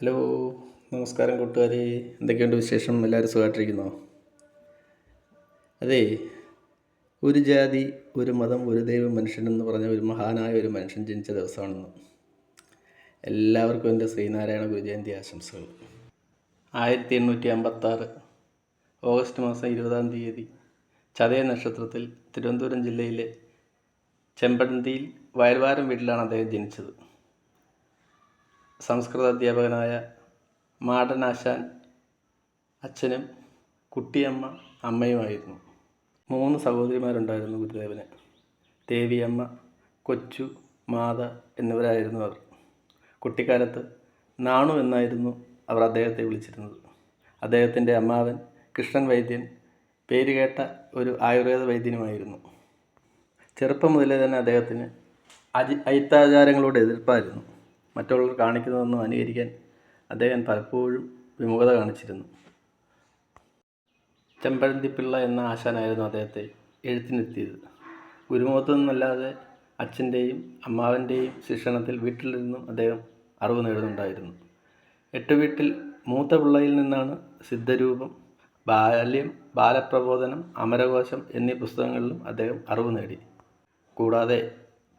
Hello നമസ്കാരം കൂട്ടുകാരെ. എന്തൊക്കെയുണ്ട് വിശേഷം? എല്ലാവരും സുഖമായിട്ടിരിക്കുന്നോ? അതെ ഒരു ജാതി ഒരു മതം ഒരു ദൈവം മനുഷ്യൻ എന്ന് പറഞ്ഞ ഒരു മഹാനായ ഒരു മനുഷ്യൻ ജനിച്ച ദിവസമാണെന്ന്. എല്ലാവർക്കും എന്റെ ശ്രീനാരായണ ഗുരുജയന്തി ആശംസകൾ. ആയിരത്തി എണ്ണൂറ്റി അമ്പത്താറ് ഓഗസ്റ്റ് മാസം ഇരുപതാം തീയതി ചതയ നക്ഷത്രത്തിൽ തിരുവനന്തപുരം ജില്ലയിലെ ചെമ്പഴന്തിയിൽ വയൽവാരം വീട്ടിലാണ് അദ്ദേഹം ജനിച്ചത്. സംസ്കൃത അധ്യാപകനായ മാടനാശാൻ അച്ഛനും കുട്ടിയമ്മ അമ്മയുമായിരുന്നു. മൂന്ന് സഹോദരിമാരുണ്ടായിരുന്നു ഗുരുദേവന്. ദേവിയമ്മ കൊച്ചു മാത എന്നിവരായിരുന്നു അവർ. കുട്ടിക്കാലത്ത് നാണു എന്നായിരുന്നു അവർ അദ്ദേഹത്തെ വിളിച്ചിരുന്നത്. അദ്ദേഹത്തിന്റെ അമ്മാവൻ കൃഷ്ണൻ വൈദ്യൻ പേരുകേട്ട ഒരു ആയുർവേദ വൈദ്യനുമായിരുന്നു. ചെറുപ്പം മുതലേ തന്നെ അദ്ദേഹത്തിന് അജി അയിത്താചാരങ്ങളോട് എതിർപ്പായിരുന്നു. മറ്റുള്ളവർ കാണിക്കുന്നതൊന്നും അനുകരിക്കാൻ അദ്ദേഹം പലപ്പോഴും വിമുഖത കാണിച്ചിരുന്നു. ചെമ്പഴന്തിപ്പിള്ള എന്ന ആശാനായിരുന്നു അദ്ദേഹത്തെ എഴുത്തിനെത്തിയത് ഗുരുമുഖത്തു നിന്നല്ലാതെ അച്ഛന്റെയും അമ്മാവന്റെയും ശിക്ഷണത്തിൽ വീട്ടിൽ നിന്നും അദ്ദേഹം അറിവ് നേടുന്നുണ്ടായിരുന്നു. എട്ട് വീട്ടിൽ മൂത്ത പിള്ളയിൽ നിന്നാണ് സിദ്ധരൂപം ബാല്യം ബാലപ്രബോധനം അമരകോശം എന്നീ പുസ്തകങ്ങളിലും അദ്ദേഹം അറിവ് നേടി. കൂടാതെ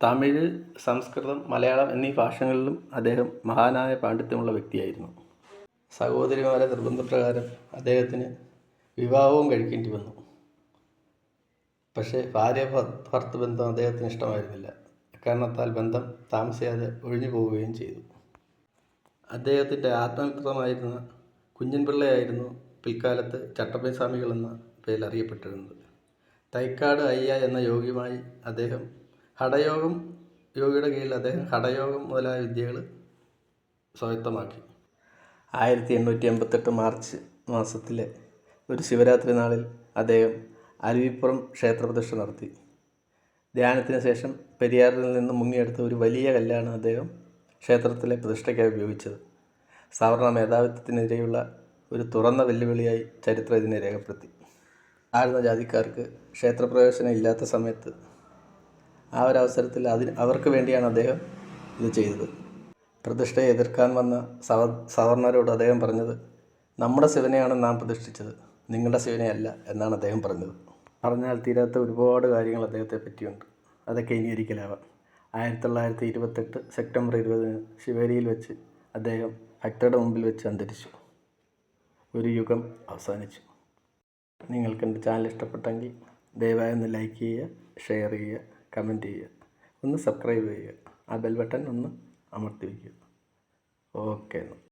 തമിഴ് സംസ്കൃതം മലയാളം എന്നീ ഭാഷകളിലും അദ്ദേഹം മഹാനായ പാണ്ഡിത്യമുള്ള വ്യക്തിയായിരുന്നു. സഹോദരിമാരെ നിർബന്ധപ്രകാരം അദ്ദേഹത്തിന് വിവാഹവും കഴിക്കേണ്ടി വന്നു. പക്ഷേ ഭാര്യ ഭർത്തൃബന്ധം അദ്ദേഹത്തിന് ഇഷ്ടമായിരുന്നില്ല. കാരണത്താൽ ബന്ധം താമസിയാതെ ഒഴിഞ്ഞു പോവുകയും ചെയ്തു. അദ്ദേഹത്തിന്റെ ആത്മമിത്രമായിരുന്ന കുഞ്ഞൻപിള്ളയായിരുന്നു പിൽക്കാലത്ത് ചട്ടമ്പി സ്വാമികൾ എന്ന പേരിൽ അറിയപ്പെട്ടിരുന്നത്. തൈക്കാട് അയ്യ എന്ന യോഗിയുമായി അദ്ദേഹം ഹഠയോഗം യോഗിയുടെ കീഴിൽ അദ്ദേഹം ഹഠയോഗം മുതലായ വിദ്യകൾ സ്വായത്തമാക്കി. ആയിരത്തി എണ്ണൂറ്റി എൺപത്തെട്ട് മാർച്ച് മാസത്തിലെ ഒരു ശിവരാത്രി നാളിൽ അദ്ദേഹം അരുവിപ്പുറം ക്ഷേത്രപ്രതിഷ്ഠ നടത്തി. ധ്യാനത്തിന് ശേഷം പെരിയാറിൽ നിന്ന് മുങ്ങിയെടുത്ത ഒരു വലിയ കല്ലാണ് അദ്ദേഹം ക്ഷേത്രത്തിലെ പ്രതിഷ്ഠയ്ക്കായി ഉപയോഗിച്ചത്. സവർണ മേധാവിത്വത്തിനെതിരെയുള്ള ഒരു തുറന്ന വെല്ലുവിളിയായി ചരിത്രം ഇതിനെ രേഖപ്പെടുത്തി. ആയിരുന്ന ജാതിക്കാർക്ക് ക്ഷേത്രപ്രവേശനം ഇല്ലാത്ത സമയത്ത് ആ ഒരു അവസരത്തിൽ അതിന് അവർക്ക് വേണ്ടിയാണ് അദ്ദേഹം ഇത് ചെയ്തത്. പ്രതിഷ്ഠയെ എതിർക്കാൻ വന്ന സവ സവർണരോട് അദ്ദേഹം പറഞ്ഞത് നമ്മുടെ ശിവനെയാണ് നാം പ്രതിഷ്ഠിച്ചത്. നിങ്ങളുടെ ശിവനെയല്ല എന്നാണ് അദ്ദേഹം പറഞ്ഞത്. പറഞ്ഞാൽ തീരാത്ത ഒരുപാട് കാര്യങ്ങൾ അദ്ദേഹത്തെ പറ്റിയുണ്ട്. അതൊക്കെ ഇനി ഒരിക്കലാവാം. ആയിരത്തി തൊള്ളായിരത്തി ഇരുപത്തെട്ട് സെപ്റ്റംബർ ഇരുപതിന് ശിവേരിയിൽ വെച്ച് അദ്ദേഹം ഭക്തരുടെ മുമ്പിൽ വെച്ച് അന്തരിച്ചു. ഒരു യുഗം അവസാനിച്ചു. നിങ്ങൾക്ക് എന്റെ ചാനൽ ഇഷ്ടപ്പെട്ടെങ്കിൽ ദയവായി ഒന്ന് ലൈക്ക് ചെയ്യുക ഷെയർ ചെയ്യുക. കമന്റ് ചെയ്യുക. ഒന്ന് സബ്സ്ക്രൈബ് ചെയ്യുക. ആ ബെൽ ബട്ടൺ ഒന്ന് അമർത്തി വയ്ക്കുക. ഓക്കെ എന്നാൽ